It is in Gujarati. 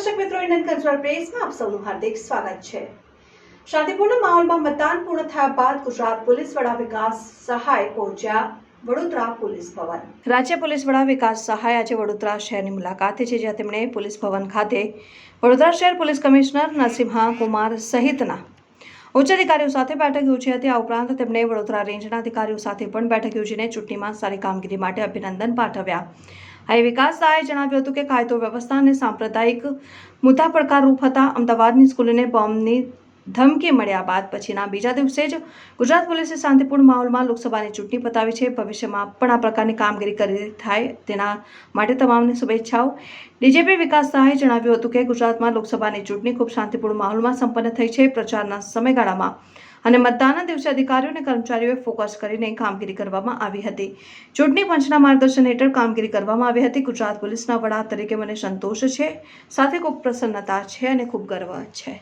મિત્રો ઇન્ડિયન કલ્ચરલ પ્રેસમાં આપ સૌનું હાર્દિક સ્વાગત છે. શાંતિપૂર્ણ માહોલમાં મતદાન પૂર્ણ થયા બાદ ગુજરાત પોલીસ વડા વિકાસ સહાય પહોંચ્યા વડોદરા પોલીસ ભવન. રાજ્ય પોલીસ વડા વિકાસ સહાય આજે વડોદરા શહેરની મુલાકાતે છે જ્યાં તેમણે પોલીસ ભવન ખાતે વડોદરા શહેર પોલીસ કમિશનર નરસિંહા કુમાર સહિતના ઉચ્ચ અધિકારીઓ સાથે બેઠક યોજી હતી. આ ઉપરાંત તેમણે વડોદરા રેન્જના અધિકારીઓ સાથે પણ બેઠક યોજીને ચૂંટણીમાં સારી કામગીરી માટે અભિનંદન પાઠવ્યા. આ વિકાસ સહાયે જણાવ્યું હતું કે કાયદો વ્યવસ્થા અને સાંપ્રદાયિક મુદ્દા પડકારરૂપ હતા. અમદાવાદની સ્કૂલને બોમ્બની ધમકી મળ્યા બાદ પછીના બીજા દિવસે જ ગુજરાત પોલીસે શાંતિપૂર્ણ માહોલમાં લોકસભાની ચૂંટણી પતાવી છે. ભવિષ્યમાં પણ આ પ્રકારની કામગીરી કરી થાય તેના માટે તમામને શુભેચ્છાઓ. ડીજીપી વિકાસ સહાયે જણાવ્યું હતું કે ગુજરાતમાં લોકસભાની ચૂંટણી ખૂબ શાંતિપૂર્ણ માહોલમાં સંપન્ન થઈ છે. પ્રચારના સમયગાળામાં અને મતદાનના દિવસે અધિકારીઓ અને કર્મચારીઓએ ફોકસ કરીને કામગીરી કરવામાં આવી હતી. ચૂંટણી પંચના માર્ગદર્શન હેઠળ કામગીરી કરવામાં આવી હતી. ગુજરાત પોલીસના વડા તરીકે મને સંતોષ છે. સાથે ખૂબ પ્રસન્નતા છે અને ખૂબ ગર્વ છે.